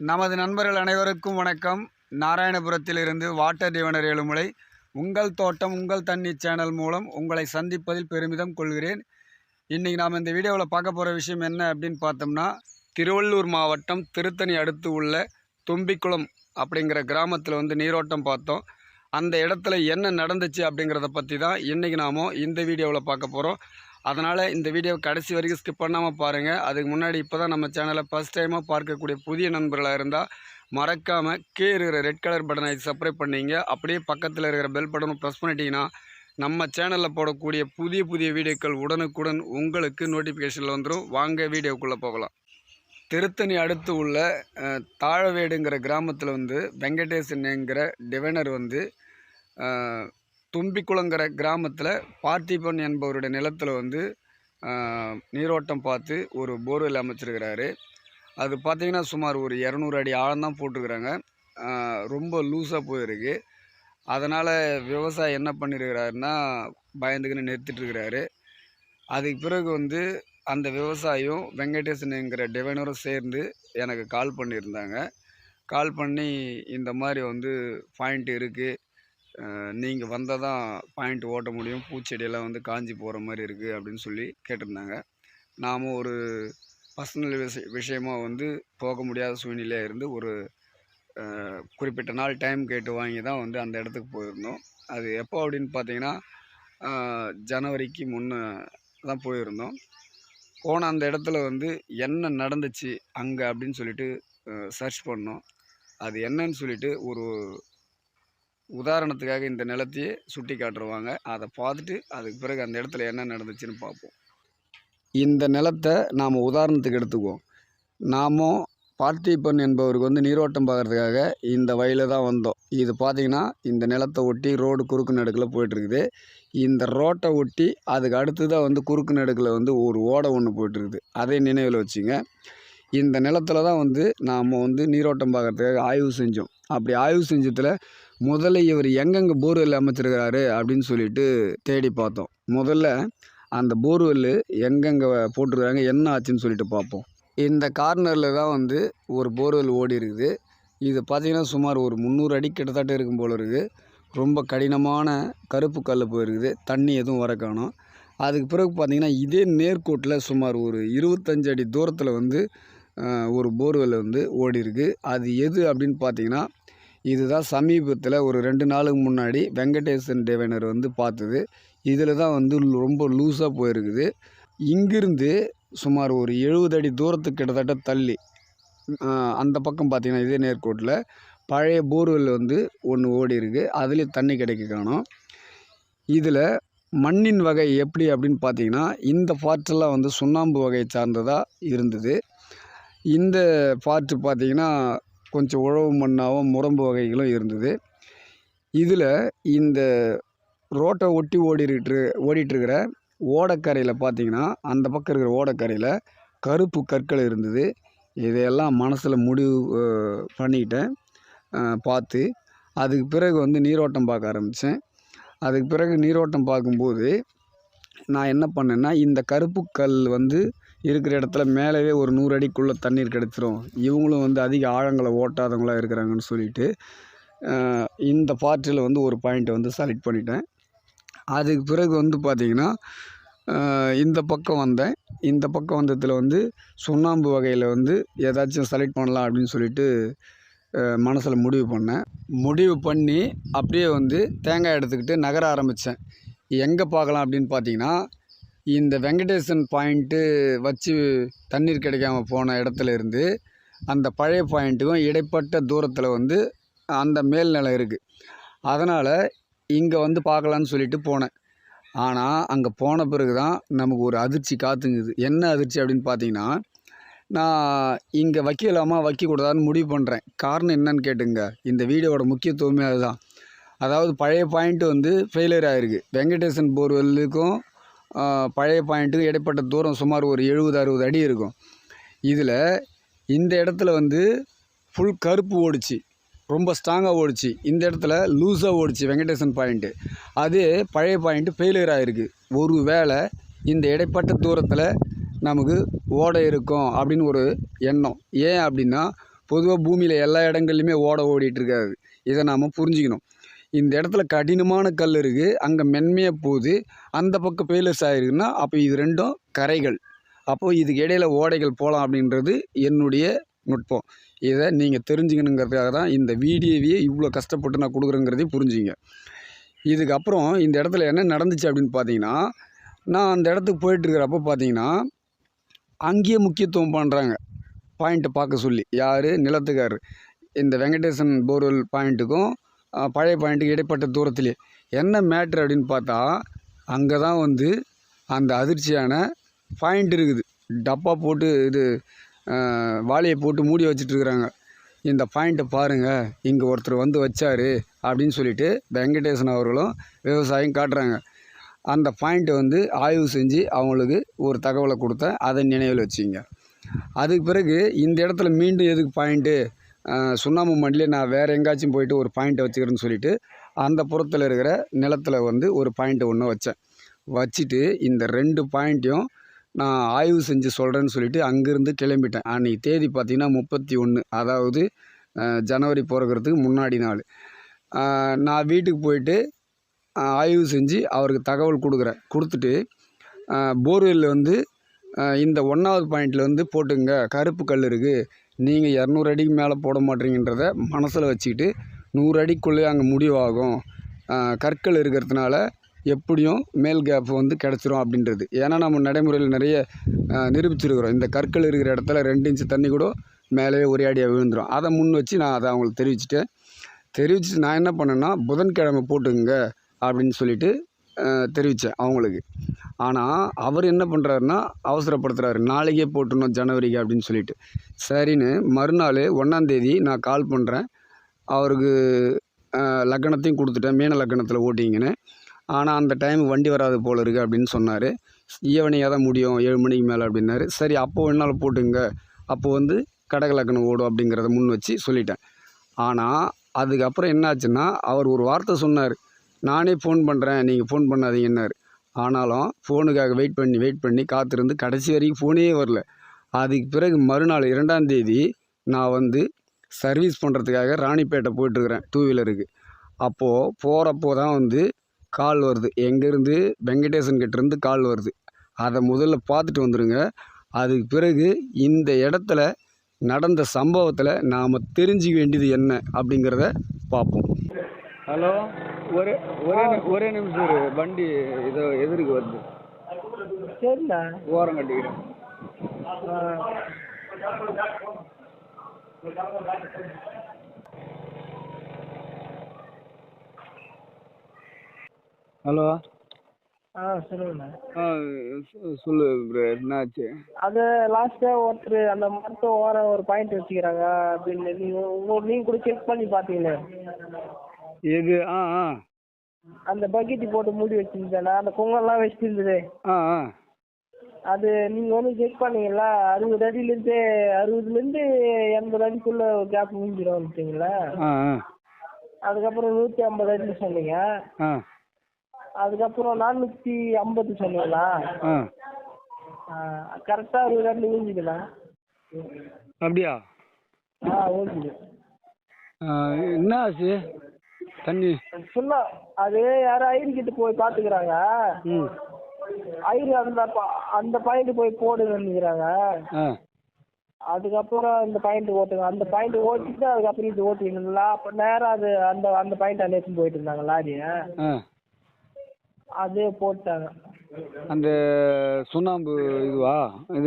நமது நண்பர்கள் அனைவருக்கும் வணக்கம். நாராயணபுரத்திலிருந்து வாட்டர் டிவனர் ஏழுமலை. உங்கள் தோட்டம் உங்கள் தண்ணி சேனல் மூலம் உங்களை சந்திப்பதில் பெருமிதம் கொள்கிறேன். இன்றைக்கி நாம் இந்த வீடியோவில் பார்க்க போகிற விஷயம் என்ன அப்படின்னு பார்த்தோம்னா திருவள்ளூர் மாவட்டம் திருத்தணி அடுத்து உள்ள தும்பிக்குளம் அப்படிங்கிற கிராமத்தில் வந்து நீரோட்டம் பார்த்தோம். அந்த இடத்துல என்ன நடந்துச்சு அப்படிங்கிறத பற்றி தான் இன்றைக்கி நாம இந்த வீடியோவில் பார்க்க போகிறோம் அதனால் இந்த வீடியோ கடைசி வரைக்கும் ஸ்கிப் பண்ணாமல் பாருங்கள் அதுக்கு முன்னாடி இப்போ தான் நம்ம சேனலை ஃபஸ்ட் டைமாக பார்க்கக்கூடிய புதிய நண்பர்களாக இருந்தால் மறக்காமல் கீழே இருக்கிற ரெட் கலர் பட்டனை சப்ஸ்கிரைப் பண்ணிங்க. அப்படியே பக்கத்தில் இருக்கிற பெல் பட்டனும் ப்ரெஸ் பண்ணிட்டீங்கன்னா நம்ம சேனலில் போடக்கூடிய புதிய புதிய வீடியோக்கள் உடனுக்குடன் உங்களுக்கு நோட்டிஃபிகேஷனில் வந்துடும் வாங்க வீடியோக்குள்ளே போகலாம். திருத்தணி அடுத்து உள்ள தாழவேடுங்கிற கிராமத்தில் வந்து வெங்கடேசன்ங்கிற டிவைனர் வந்து தும்பிக்குளங்கிற கிராமத்தில் பார்த்திபன் என்பவருடைய நிலத்தில் வந்து நீரோட்டம் பார்த்து ஒரு போர்வெல் அமைச்சிருக்கிறாரு. அது பார்த்திங்கன்னா சுமார் ஒரு இரநூறு அடி ஆழம்தான் போட்டிருக்கிறாங்க. ரொம்ப லூஸாக போயிருக்கு. அதனால் விவசாயி என்ன பண்ணியிருக்கிறாருன்னா பயந்துக்கின்னு நிறுத்திட்டுருக்கிறாரு. அதுக்கு பிறகு வந்து அந்த விவசாயம் வெங்கடேசனுங்கிற டிவைனரும் சேர்ந்து எனக்கு கால் பண்ணியிருந்தாங்க. கால் பண்ணி இந்த மாதிரி வந்து பாயிண்ட் இருக்குது நீங்கள் வந்தால் தான் பாயிண்ட் ஓட்ட முடியும். பூச்செடியெல்லாம் வந்து காஞ்சி போகிற மாதிரி இருக்குது அப்படின்னு சொல்லி கேட்டிருந்தாங்க. நாம் ஒரு பர்சனல் விஷய விஷயமாக வந்து போக முடியாத சூழ்நிலையாக இருந்து ஒரு குறிப்பிட்ட நாள் டைம் கேட்டு வாங்கி தான் வந்து அந்த இடத்துக்கு போயிருந்தோம். அது எப்போ அப்படின்னு பார்த்தீங்கன்னா ஜனவரிக்கு முன்னே தான் போயிருந்தோம். போன அந்த இடத்துல வந்து என்ன நடந்துச்சு அங்கே அப்படின்னு சொல்லிட்டு சர்ச் பண்ணோம். அது என்னன்னு சொல்லிட்டு ஒரு உதாரணத்துக்காக இந்த நிலத்தையே சுட்டி காட்டுருவாங்க அதை பார்த்துட்டு அதுக்கு பிறகு அந்த இடத்துல என்ன நடந்துச்சுன்னு பார்ப்போம். இந்த நிலத்தை நாம் உதாரணத்துக்கு எடுத்துக்குவோம். நாமும் பார்த்திபன் என்பவருக்கு வந்து நீரோட்டம் பார்க்கறதுக்காக இந்த வயலில் தான் வந்தோம். இது பார்த்தீங்கன்னா இந்த நிலத்தை ஒட்டி ரோடு குறுக்கு நடுக்கில் போயிட்டுருக்குது. இந்த ரோட்டை ஒட்டி அதுக்கு அடுத்து தான் வந்து குறுக்கு நடுக்கில் வந்து ஒரு ஓடை ஒன்று போயிட்டுருக்குது. அதே நினைவில் வச்சுங்க. இந்த நிலத்துல தான் வந்து நாம் வந்து நீரோட்டம் பார்க்கறதுக்காக ஆய்வு செஞ்சோம். அப்படி ஆய்வு செஞ்சதில் முதல்ல இவர் எங்கெங்கே போர்வெல் அமைச்சிருக்கிறாரு அப்படின்னு சொல்லிட்டு தேடி பார்த்தோம். முதல்ல அந்த போர்வெல் எங்கெங்கே போட்டிருக்கிறாங்க என்ன ஆச்சுன்னு சொல்லிட்டு பார்ப்போம். இந்த கார்னரில் தான் வந்து ஒரு போர்வெல் ஓடி இருக்குது. இது பார்த்திங்கன்னா சுமார் ஒரு முந்நூறு அடி கிட்டத்தட்ட இருக்கும் போல இருக்குது. ரொம்ப கடினமான கருப்பு கல் போயிருக்குது. தண்ணி எதுவும் வர காணும். அதுக்கு பிறகு பார்த்திங்கன்னா இதே நேர்கோட்டில் சுமார் ஒரு இருபத்தஞ்சு அடி தூரத்தில் வந்து ஒரு போர்வெல் வந்து ஓடி இருக்குது அது எது அப்படின்னு பார்த்தீங்கன்னா இதுதான் சமீபத்தில் ஒரு ரெண்டு நாளுக்கு முன்னாடி வெங்கடேசன் டிவைனர் வந்து பார்த்தது. இதில் தான் வந்து ரொம்ப லூஸாக போயிருக்குது. இங்கிருந்து சுமார் ஒரு எழுபது அடி தூரத்துக்கு கிட்டத்தட்ட தள்ளி அந்த பக்கம் பார்த்திங்கன்னா இதே நேர்கோட்டில் பழைய போர்வெல் வந்து ஒன்று ஓடி இருக்குது அதுலேயும் தண்ணி கிடைக்க காணோம் இதில் மண்ணின் வகை எப்படி அப்படின்னு பார்த்தீங்கன்னா இந்த பார்ட்டெல்லாம் வந்து சுண்ணாம்பு வகையை சார்ந்ததாக இருந்தது. இந்த பார்ட்டு பார்த்தீங்கன்னா கொஞ்சம் உழவு மண்ணாகவும் முரம்பு வகைகளும் இருந்தது. இதில் இந்த ரோட்டை ஒட்டி ஓடிட்டு ஓடிட்டுருக்கிற ஓடக்கரையில் பார்த்தீங்கன்னா அந்த பக்கம் இருக்கிற ஓடக்கரையில் கருப்பு கற்கள் இருந்தது. இதையெல்லாம் மனசில் முடிவு பண்ணிக்கிட்டேன். பார்த்து அதுக்கு பிறகு வந்து நீரோட்டம் பார்க்க ஆரம்பித்தேன் அதுக்கு பிறகு நீரோட்டம் பார்க்கும்போது நான் என்ன பண்ணேன்னா இந்த கருப்பு கல் வந்து இருக்கிற இடத்துல மேலவே ஒரு நூறு அடிக்குள்ளே தண்ணீர் கிடச்சிரும். இவங்களும் வந்து அதிக ஆழங்களை ஓட்டாதவங்களாக இருக்கிறாங்கன்னு சொல்லிட்டு இந்த பார்ட்டியில் வந்து ஒரு பாயிண்ட்டை வந்து செலக்ட் பண்ணிட்டேன். அதுக்கு பிறகு வந்து பார்த்திங்கன்னா இந்த பக்கம் வந்தேன். இந்த பக்கம் வந்ததில் வந்து சுண்ணாம்பு வகையில் வந்து ஏதாச்சும் செலக்ட் பண்ணலாம் அப்படின்னு சொல்லிட்டு மனசில் முடிவு பண்ணேன். முடிவு பண்ணி அப்படியே வந்து தேங்காய் எடுத்துக்கிட்டு நகர ஆரம்பித்தேன் எங்கே பார்க்கலாம் அப்படின்னு பார்த்தீங்கன்னா இந்த வெங்கடேசன் பாயிண்ட்டு வச்சு தண்ணீர் கிடைக்காம போன இடத்துல இருந்து அந்த பழைய பாயிண்ட்டுக்கும் இடைப்பட்ட தூரத்தில் வந்து அந்த மேல்நிலம் இருக்குது அதனால் இங்கே வந்து பார்க்கலான்னு சொல்லிட்டு போனேன். ஆனால் அங்கே போன பிறகு தான் நமக்கு ஒரு அதிர்ச்சி காத்துங்குது என்ன அதிர்ச்சி அப்படின்னு பார்த்தீங்கன்னா நான் இங்கே வைக்கலாமா வைக்கக்கூடாதான்னு முடிவு பண்ணுறேன் காரணம் என்னன்னு கேட்டுங்க. இந்த வீடியோவோட முக்கியத்துவமே அதுதான். அதாவது பழைய பாயிண்ட்டு வந்து ஃபெயிலியர் ஆகிருக்கு வெங்கடேசன் போர்வெல்லுக்கும் பழைய பாயிண்ட்டுக்கும் இடைப்பட்ட தூரம் சுமார் ஒரு எழுபது அறுபது அடி இருக்கும். இதில் இந்த இடத்துல வந்து ஃபுல் கருப்பு ஓடிச்சு. ரொம்ப ஸ்ட்ராங்காக ஓடிச்சு. இந்த இடத்துல லூஸாக ஓடிச்சு வெங்கடேசன் பாயிண்ட்டு அது பழைய பாயிண்ட்டு ஃபெயிலியர் ஆகிருக்கு ஒரு வேளை இந்த இடைப்பட்ட தூரத்தில் நமக்கு ஓட இருக்கும் அப்படின்னு ஒரு எண்ணம். ஏன் அப்படின்னா பொதுவாக பூமியில் எல்லா இடங்கள்லையுமே ஓட ஓடிட்டு இருக்காது. இதை நாம் புரிஞ்சுக்கணும். இந்த இடத்துல கடினமான கல் இருக்குது அங்கே மென்மையாக போகுது. அந்த பக்கம் பெயிலர்ஸ் ஆகிருக்குன்னா அப்போ இது ரெண்டும் கரைகள். அப்போது இதுக்கு இடையில ஓடைகள் போகலாம் அப்படின்றது என்னுடைய நுட்பம். இதை நீங்கள் தெரிஞ்சுக்கணுங்கிறதுக்காக தான் இந்த வீடியோவையே இவ்வளோ கஷ்டப்பட்டு நான் கொடுக்குறேங்கிறதையும் புரிஞ்சுங்க. இதுக்கப்புறம் இந்த இடத்துல என்ன நடந்துச்சு அப்படின்னு பார்த்தீங்கன்னா நான் அந்த இடத்துக்கு போயிட்டுருக்கிறப்ப பார்த்தீங்கன்னா அங்கேயே முக்கியத்துவம் பண்ணுறாங்க பாயிண்ட்டை பார்க்க சொல்லி. யார்? நிலத்துக்கார். இந்த வெங்கடேசன் போர்வெல் பாயிண்ட்டுக்கும் பழைய பாயிண்ட்டுக்கு இடைப்பட்ட தூரத்திலே. என்ன மேட்ரு அப்படின்னு பார்த்தா அங்கே தான் வந்து அந்த அதிர்ச்சியான பாயிண்ட் இருக்குது. டப்பா போட்டு இது அஹ், வாளியை போட்டு மூடி வச்சிட்ருக்குறாங்க இந்த பாயிண்ட்டை பாருங்கள் இங்கே ஒருத்தர் வந்து வச்சார் அப்படின்னு சொல்லிட்டு வெங்கடேசன் அவர்களும் விவசாயம் காட்டுறாங்க. அந்த பாயிண்ட்டை வந்து ஆய்வு செஞ்சு அவங்களுக்கு ஒரு தகவலை கொடுத்தேன். அதை நினைவில் வச்சுங்க. அதுக்கு பிறகு இந்த இடத்துல மீண்டும் எதுக்கு பாயிண்ட்டு சுண்ணாம்பு மண்டிலே நான் வேறு எங்கேயாச்சும் போயிட்டு ஒரு பாயிண்ட்டை வச்சுக்கிறேன்னு சொல்லிட்டு அந்த புறத்தில் இருக்கிற நிலத்தில் வந்து ஒரு பாயிண்ட்டை ஒன்று வச்சேன். வச்சுட்டு இந்த ரெண்டு பாயிண்ட்டையும் நான் ஆய்வு செஞ்சு சொல்கிறேன்னு சொல்லிட்டு அங்கேருந்து கிளம்பிட்டேன். அன்றைக்கி தேதி பார்த்திங்கன்னா முப்பத்தி ஒன்று அதாவது ஜனவரி பிறக்கிறதுக்கு முன்னாடி நாள். நான் வீட்டுக்கு போயிட்டு ஆய்வு செஞ்சு அவருக்கு தகவல் கொடுக்குறேன். கொடுத்துட்டு போர்வெல்லில் வந்து இந்த ஒன்றாவது பாயிண்டில் வந்து போட்டுங்க கருப்பு கல் இருக்குது நீங்கள் இரநூறு அடிக்கு மேலே போட மாட்டீங்கன்றத மனசில் வச்சுக்கிட்டு நூறு அடிக்குள்ளே அங்கே முடிவாகும். கற்கள் இருக்கிறதுனால எப்படியும் மேல் கேப் வந்து கிடச்சிரும் அப்படின்றது. ஏன்னா நம்ம நடைமுறையில் நிறைய நிரூபிச்சிருக்கிறோம். இந்த கற்கள் இருக்கிற இடத்துல ரெண்டு இன்ச்சு தண்ணி கூட மேலேயே ஒரே அடியாக விழுந்துடும் அதை முன் வச்சு நான் அதை அவங்களுக்கு தெரிவிச்சிட்டேன். தெரிவிச்சுட்டு நான் என்ன பண்ணேன்னா புதன்கிழமை போட்டுங்க அப்படின்னு சொல்லிவிட்டு தெரிவித்தேன் அவங்களுக்கு. ஆனால் அவர் என்ன பண்ணுறாருன்னா அவசரப்படுத்துகிறாரு நாளைக்கே போட்டுணும் ஜனவரிக்கு அப்படின்னு சொல்லிட்டு. சரின்னு மறுநாள் ஒன்றாந்தேதி நான் கால் பண்ணுறேன் அவருக்கு லக்கணத்தையும் கொடுத்துட்டேன். மீன லக்கணத்தில் ஓட்டிங்கன்னு. ஆனால் அந்த டைம் வண்டி வராது போல இருக்குது அப்படின்னு சொன்னார். ஈவினிங்காக தான் முடியும். ஏழு மணிக்கு மேலே அப்படின்னாரு. சரி அப்போது என்னால் போட்டுங்க. அப்போது வந்து கடக லக்கணம் ஓடும் அப்படிங்கிறத முன் வச்சு சொல்லிட்டேன். ஆனால் அதுக்கப்புறம் என்னாச்சுன்னா அவர் ஒரு வார்த்தை சொன்னார். நானே ஃபோன் பண்ணுறேன் நீங்கள் ஃபோன் பண்ணாதீங்கன்னாரு. ஆனாலும் ஃபோனுக்காக வெயிட் பண்ணி வெயிட் பண்ணி காத்திருந்து கடைசி வரைக்கும் ஃபோனே வரல. அதுக்கு பிறகு மறுநாள் இரண்டாம் தேதி நான் வந்து சர்வீஸ் பண்ணுறதுக்காக ராணிப்பேட்டை போயிட்டுருக்குறேன் டூ வீலருக்கு அப்போது போகிறப்போ தான் வந்து கால் வருது. எங்கேருந்து? வெங்கடேசன் கிட்டேருந்து கால் வருது. அதை முதல்ல பார்த்துட்டு வந்துடுங்க அதுக்கு பிறகு இந்த இடத்துல நடந்த சம்பவத்தில் நாம் தெரிஞ்சுக்க வேண்டியது என்ன அப்படிங்கிறத பார்ப்போம். ஹலோ ஒரே ஒரே ஒரே நிமிஷம் இரு. வண்டி இதோ எதிர்க்கு வருது. சரிண்ணா ஓரம் கட்டிக்கிறேன். ஹலோ? ஆ சொல்லுங்கண்ணா. ஆ சொல்லு ப்ரோ என்னாச்சு? அது லாஸ்ட்டாக ஒருத்தர் அந்த மரத்தை ஓரம் ஒரு பாயிண்ட் வச்சுக்கிறாங்க அப்படின்னு நீங்கள் உங்கள் நீங்கள் கூட செக் பண்ணி பார்த்தீங்களே? எது? ஆ ஆ. அந்த பக்கெட்டு போட்டு மூடி வச்சிருந்தேண்ணா அந்த குங்கெல்லாம் வச்சுட்டு இருந்தது ஆ ஆ. அது நீங்கள் வந்து செக் பண்ணீங்களா? அறுபது அடியிலேருந்து அறுபதுலேருந்து எண்பது அடிக்குள்ளே கேப் முடிஞ்சிடும்ட்டீங்களா ஆ ஆ. அதுக்கப்புறம் நூற்றி ஐம்பது அடின்னு சொன்னீங்க. ஆ. அதுக்கப்புறம் நானூற்றி ஐம்பது சொன்னீங்களா? ஆ. கரெக்டாக அறுபது அடி ஊஞ்சிதுண்ணா அப்படியா? ஆ ஆ, என்ன ஆச்சு? தண்ணி. சொன்னா அது யாரும் ஐயரு கிட்ட போய் பாத்துக்கிறாங்க. ம். ஐயரு அந்த அந்த பாயிண்ட் போய் போடுங்கிறாங்க அதுக்கப்புறம் இந்த பாயிண்ட் ஓட்டுங்க. அந்த பாயிண்ட் ஓட்டிட்டு அதுக்கப்புறம் இது ஓட்டிங்களா அப்போ நேரா அது அந்த அந்த பாயிண்ட் அன்னைக்கு போயிட்டு இருந்தாங்க லாரியை. அதே போட்டாங்க. அந்த சுண்ணாம்பு இதுவா? இது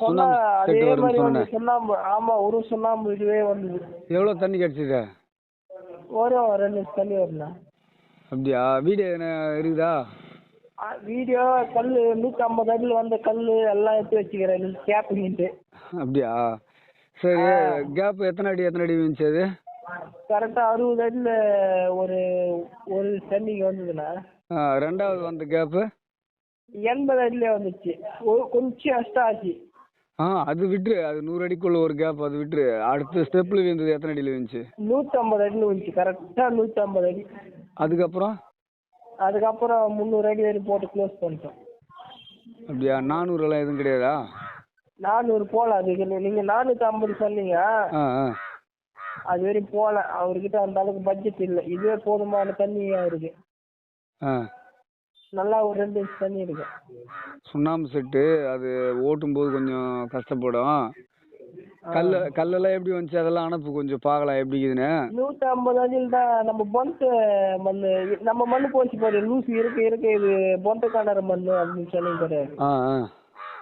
சுண்ணாம்பு அதே மாதிரி வந்து சுண்ணாம்பு ஆமா ஒரு சுண்ணாம்பு இதுவே வந்தது. எவ்வளோ தண்ணி கிடச்சிது? வரும் ரெண்டு தண்ணி வரும்ண்ணா அப்படியா? வீடியோ என்ன இருக்குதா? வீடியோ கல் நூற்றி ஐம்பது அடியில் வந்த கல் எல்லாம் எடுத்து வச்சுக்கிறேன். நீங்கள் கேட்பீங்கன்ட்டு அப்படியா? சரி கேப் எத்தனை அடி எத்தனை அடி இருந்துச்சு அது? கரெக்டாக அறுபது அடியில் ஒரு ஒரு தண்ணிக்கு வந்ததுண்ணா. ரெண்டாவது வந்த கேப்பு எண்பது அடியிலே வந்துச்சு. ஒரு கொஞ்சம் எக்ஸ்ட்ரா ஆச்சு. ஆ அது விட்டுரு. அது நூறு அடிக்குள்ள ஒரு கேப் அது விட்டுரு. அடுத்த ஸ்டெப்பில் விழுந்தது எத்தனை அடியில் விழுந்துச்சு? நூற்றம்பது அடியில் வந்துச்சு கரெக்டாக நூற்றம்பது அடி. அதுக்கப்புறம்? அதுக்கப்புறம் முந்நூறு அடி வரையும் போட்டு க்ளோஸ் பண்ணிட்டோம். அப்படியா? நானூறுலாம் எதுவும் கிடையாதா? நானூறு போல அதுக்கு நீ- நீங்க நானூத்தி ஐம்பது சொன்னீங்க. ஆ ஆ. அது வரையும் போல அவர்கிட்ட அந்த அளவுக்கு பட்ஜெட் இல்லை. இதுவே போதுமான தண்ணி அவருக்கு ஆ. நல்லா ஒரு ரெண்டு இன்ச் தண்ணி இருக்கு சுண்ணாம்பு செட்டு அது ஓட்டும்போது கொஞ்சம் கஷ்டப்படும். கல் கல்லெல்லாம் எப்படி வந்துச்சு? அதெல்லாம் அனுப்பு கொஞ்சம் பார்க்கலாம். எப்படி இருக்குதுன்னு? நூத்தி ஐம்பது அடியில் தான் நம்ம பொந்து மண்ணு நம்ம மண்ணு போச்சு பாரு. லூசு இருக்கு இருக்கு. இது கிணறு மண்ணு அப்படின்னு சொல்லி பாரு. ஆ ஆ.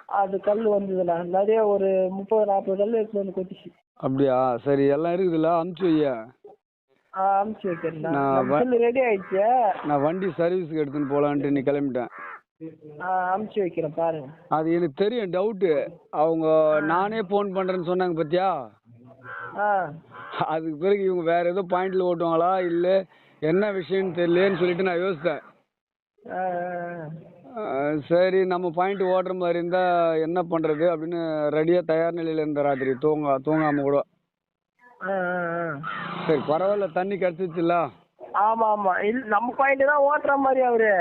அது கல் வந்ததுண்ணா. நிறைய ஒரு முப்பது நாற்பது கல் எடுத்துட்டு வந்து கொட்டிச்சு. அப்படியா? சரி எல்லாம் இருக்குதுல்ல? அனுப்பிச்சு வையா? நான் வ- கல் ரெடி ஆயிடுச்சு? நான் வண்டி சர்வீஸுக்கு எடுத்துன்னு போகலான்ட்டு நீ கிளம்பிட்டேன். ஆ அனுப்பிச்சு வைக்கிறேன் பாருங்க அது எனக்கு தெரியும் டவுட்டு அவங்க நானே ஃபோன் பண்ணுறேன்னு சொன்னாங்க பார்த்தியா அதுக்கு பிறகு இவங்க வேற ஏதோ பாயிண்ட்ல ஓட்டுவாங்களா இல்லை என்ன விஷயம்னு தெரியலேன்னு சொல்லிட்டு நான் யோசித்தேன். சரி நம்ம பாயிண்ட் ஓட்டுற மாதிரி இருந்தால் என்ன பண்ணுறது அப்படின்னு ரெடியாக தயார் நிலையில் இருந்த ராத்திரி தூங்க தூங்காமல் கூட. சரி பரவாயில்ல தண்ணி கிடச்சிச்சுல்ல ஆமா ஆமா. இல்ல நம்ம பாயிண்ட் தான் ஓட்டுற மாதிரி அவரு.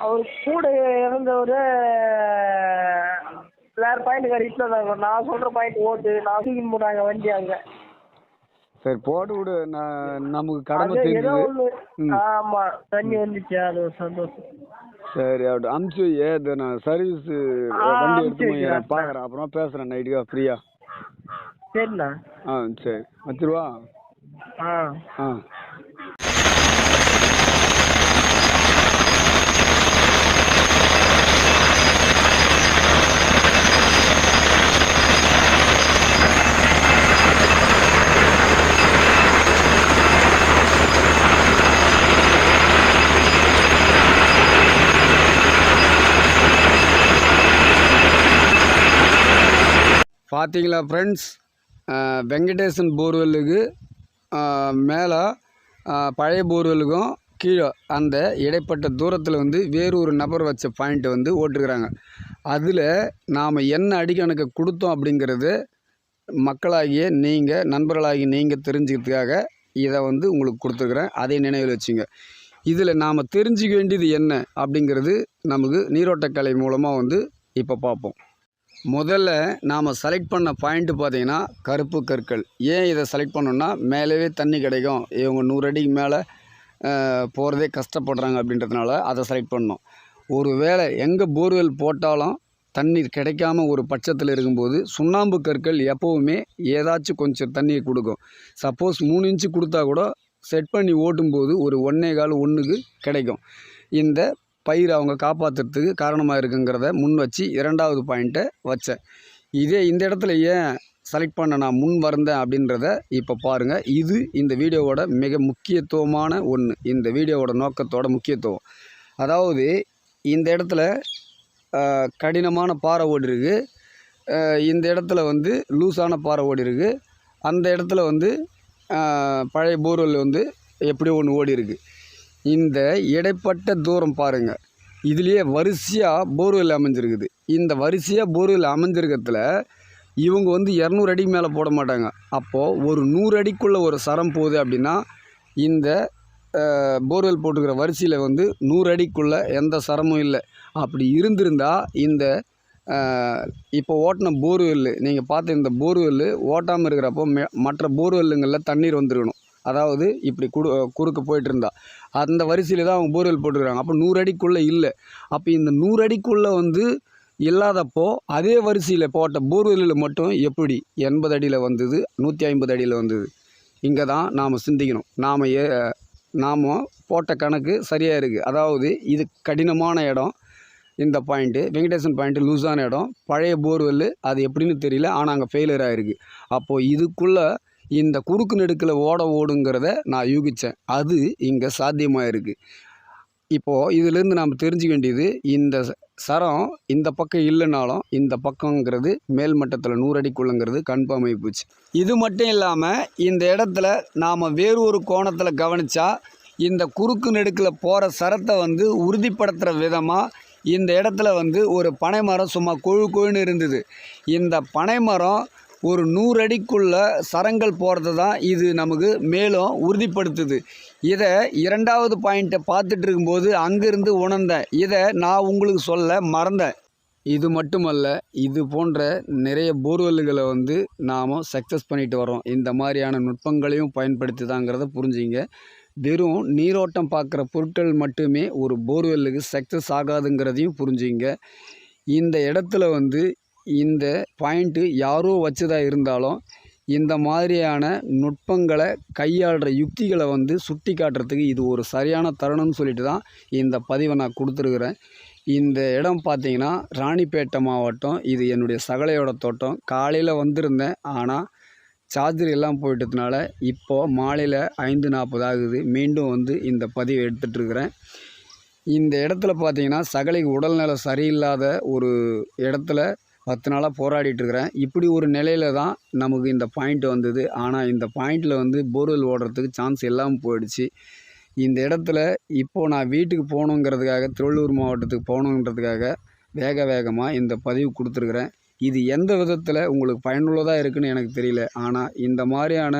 அவர் கூட இருந்தவரு வேற பாயிண்ட் கார் இட்ல நான் சொல்ற பாயிண்ட் ஓட்டு நான் தூக்கின்னு போனாங்க வண்டி அங்க. சரி போட்டு விடு. நமக்கு கடமை தெரியுது. ஆமா தண்ணி வந்துச்சு. அது ஒரு சந்தோஷம். சரி அப்படி அனுப்பிச்சு நான் சர்வீஸ் வண்டி எடுத்து. பார்க்குறேன் அப்புறம் பேசுகிறேன் நைட்டுக்கா ஃப்ரீயா? சரிண்ணா ஆ சரி. வச்சிருவா ஆ. ஆ. பார்த்தீங்களா ஃப்ரெண்ட்ஸ் வெங்கடேசன் போர்வெல்லுக்கு மேலே பழைய போர்வெல்லுக்கும் கீழே அந்த இடைப்பட்ட தூரத்தில் வந்து வேறு ஒரு நபர் வச்ச பாயிண்ட்டை வந்து ஓட்டிருக்கிறாங்க. அதில் நாம் என்ன அடிக்கணக்கு கொடுத்தோம் அப்படிங்கிறது மக்களாகிய நீங்கள் நண்பர்களாகிய நீங்கள் தெரிஞ்சுக்கிறதுக்காக இதை வந்து உங்களுக்கு கொடுத்துருக்குறேன். அதை நினைவில் வச்சுங்க. இதில் நாம் தெரிஞ்சுக்க வேண்டியது என்ன அப்படிங்கிறது நமக்கு நீரோட்டக்கலை மூலமாக வந்து இப்போ பார்ப்போம். முதல்ல நாம் செலக்ட் பண்ண பாயிண்ட்டு பார்த்தீங்கன்னா கருப்பு கற்கள். ஏன் இதை செலக்ட் பண்ணோன்னா மேலேவே தண்ணி கிடைக்கும். இவங்க நூறு அடிக்கு மேலே போகிறதே கஷ்டப்படுறாங்க அப்படின்றதுனால அதை செலக்ட் பண்ணோம் ஒரு வேளை எங்கே போர்வெல் போட்டாலும் தண்ணீர் கிடைக்காம ஒரு பட்சத்தில் இருக்கும்போது சுண்ணாம்பு கற்கள் எப்போவுமே ஏதாச்சும் கொஞ்சம் தண்ணியை கொடுக்கும். சப்போஸ் மூணு இன்ச்சு கொடுத்தா கூட செட் பண்ணி ஓட்டும்போது ஒரு ஒன்றே கால் ஒன்றுக்கு கிடைக்கும். இந்த பயிர் அவங்க காப்பாற்றுறதுக்கு காரணமாக இருக்குங்கிறத முன் வச்சு இரண்டாவது பாயிண்ட்டை வச்சேன். இதே இந்த இடத்துல ஏன் செலக்ட் பண்ண நான் முன் வந்தேன் அப்படின்றத இப்போ பாருங்கள் இது இந்த வீடியோவோட மிக முக்கியத்துவமான ஒன்று இந்த வீடியோவோட நோக்கத்தோட முக்கியத்துவம். அதாவது இந்த இடத்துல கடினமான பாறை ஓடி இருக்குது இந்த இடத்துல வந்து லூஸான பாறை ஓடி இருக்குது அந்த இடத்துல வந்து பழைய போர்வெல் வந்து எப்படியோ ஒன்று ஓடி இருக்குது இந்த இடைப்பட்ட தூரம் பாருங்கள் இதுலேயே வரிசையாக போர்வெல் அமைஞ்சிருக்குது. இந்த வரிசையாக போர்வெல் அமைஞ்சிருக்கிறதுல இவங்க வந்து இரநூறு அடிக்கு மேலே போட மாட்டாங்க. அப்போது ஒரு நூறு அடிக்குள்ளே ஒரு சரம் போகுது அப்படின்னா இந்த போர்வெல் போட்டுக்கிற வரிசையில் வந்து நூறு அடிக்குள்ளே எந்த சரமும் இல்லை. அப்படி இருந்திருந்தால் இந்த இப்போ ஓட்டின போர்வெல் நீங்கள் பார்த்த இந்த போர்வெல் ஓட்டாமல் இருக்கிறப்போ மெ- மற்ற போர்வெல்லுங்களில் தண்ணீர் வந்துருக்கணும். அதாவது இப்படி குடு குறுக்க போயிட்டுருந்தா. அந்த வரிசையில் தான் அவங்க போர்வெல் போட்டுருக்காங்க. அப்போ நூறு அடிக்குள்ளே இல்லை. அப்போ இந்த நூறு அடிக்குள்ளே வந்து இல்லாதப்போ அதே வரிசையில் போட்ட போர்வெல்லில் மட்டும் எப்படி எண்பது அடியில் வந்தது நூற்றி ஐம்பது அடியில் வந்தது? இங்கே தான் நாம் சிந்திக்கணும். நாம் ஏ நாம் போட்ட கணக்கு சரியாக இருக்குது அதாவது இது கடினமான இடம் இந்த பாயிண்ட்டு வெங்கடேசன் பாயிண்ட்டு லூஸான இடம். பழைய போர்வெல் அது எப்படின்னு தெரியல. ஆனால் அங்கே ஃபெயிலியர் ஆகிருக்கு அப்போது இதுக்குள்ளே இந்த குறுக்கு நெடுக்கில் ஓட ஓடுங்கிறத நான் யூகித்தேன் அது இங்கே சாத்தியமாக இருக்குது இப்போது இதிலேருந்து நாம் தெரிஞ்சுக்க வேண்டியது இந்த சரம் இந்த பக்கம் இல்லைனாலும் இந்த பக்கங்கிறது மேல் மட்டத்தில் நூறு கன்ஃபார்ம் ஆகி போச்சு இது மட்டும் இல்லாமல் இந்த இடத்துல நாம் வேறு ஒரு கோணத்தில் கவனித்தா இந்த குறுக்கு நெடுக்கில் போகிற சரத்தை வந்து உறுதிப்படுத்துகிற விதமாக இந்த இடத்துல வந்து ஒரு பனைமரம் சும்மா கொழு கொழுன்னு இருந்தது. இந்த பனைமரம் ஒரு நூறு அடிக்குள்ள சரங்கள் போகிறது தான் இது நமக்கு மேலும் உறுதிப்படுத்துது. இதை இரண்டாவது பாயிண்ட்டை பார்த்துட்டு இருக்கும்போது அங்கேருந்து உணர்ந்தேன். இதை நான் உங்களுக்கு சொல்ல மறந்தேன். இது மட்டுமல்ல இது போன்ற நிறைய போர்வெல்லுகளை வந்து நாம் சக்ஸஸ் பண்ணிட்டு வரோம் இந்த மாதிரியான நுட்பங்களையும் பயன்படுத்தி தாங்கிறத புரிஞ்சிங்க. வெறும் நீரோட்டம் பார்க்குற பொருட்கள் மட்டுமே ஒரு போர்வெல்லுக்கு சக்ஸஸ் ஆகாதுங்கிறதையும் புரிஞ்சிங்க. இந்த இடத்துல வந்து இந்த பாயிண்ட்டு யாரோ வச்சதாக இருந்தாலும் இந்த மாதிரியான நுட்பங்களை கையாளுற யுக்திகளை வந்து சுட்டி காட்டுறதுக்கு இது ஒரு சரியான தருணம்னு சொல்லிட்டு தான் இந்த பதிவை நான் கொடுத்துருக்குறேன். இந்த இடம் பார்த்தீங்கன்னா ராணிப்பேட்டை மாவட்டம். இது என்னுடைய சகலையோட தோட்டம். காலையில் வந்திருந்தேன். ஆனால் சார்ஜர் எல்லாம் போயிட்டதுனால இப்போது மாலையில் ஐந்து நாற்பது ஆகுது. மீண்டும் வந்து இந்த பதிவை எடுத்துகிட்ருக்குறேன் இந்த இடத்துல பார்த்தீங்கன்னா சகலைக்கு உடல்நலம் சரியில்லாத ஒரு இடத்துல பத்து நாளாக போராடிட்டுருக்கிறேன். இப்படி ஒரு நிலையில தான் நமக்கு இந்த பாயிண்ட் வந்தது. ஆனால் இந்த பாயிண்டில் வந்து போர்வெல் ஓடுறதுக்கு சான்ஸ் இல்லாமல் போயிடுச்சு. இந்த இடத்துல இப்போது நான் வீட்டுக்கு போகணுங்கிறதுக்காக திருவள்ளூர் மாவட்டத்துக்கு போகணுன்றதுக்காக வேக வேகமாக இந்த பதிவு கொடுத்துருக்குறேன். இது எந்த விதத்தில் உங்களுக்கு பயனுள்ளதாக இருக்குன்னு எனக்கு தெரியல. ஆனால் இந்த மாதிரியான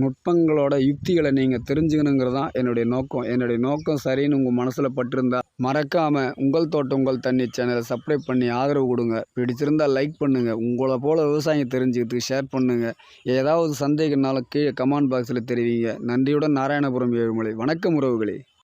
நுட்பங்களோட யுக்திகளை நீங்கள் தெரிஞ்சுக்கணுங்கிறது தான் என்னுடைய நோக்கம். என்னுடைய நோக்கம் சரின்னு உங்கள் மனசில் பட்டிருந்தா மறக்காமல் உங்கள் தோட்டம் உங்கள் தண்ணி சேனலை சப்ஸ்கிரைப் பண்ணி ஆதரவு கொடுங்க. பிடிச்சிருந்தால் லைக் பண்ணுங்கள் உங்களை போல் விவசாயம் தெரிஞ்சுக்கிறதுக்கு ஷேர் பண்ணுங்கள் ஏதாவது சந்தேகம்னாலும் கீழே கமெண்ட் பாக்ஸில் தெரிவிங்க. நன்றியுடன் நாராயணபுரம் ஏழுமலை. வணக்கம் உறவுகளே.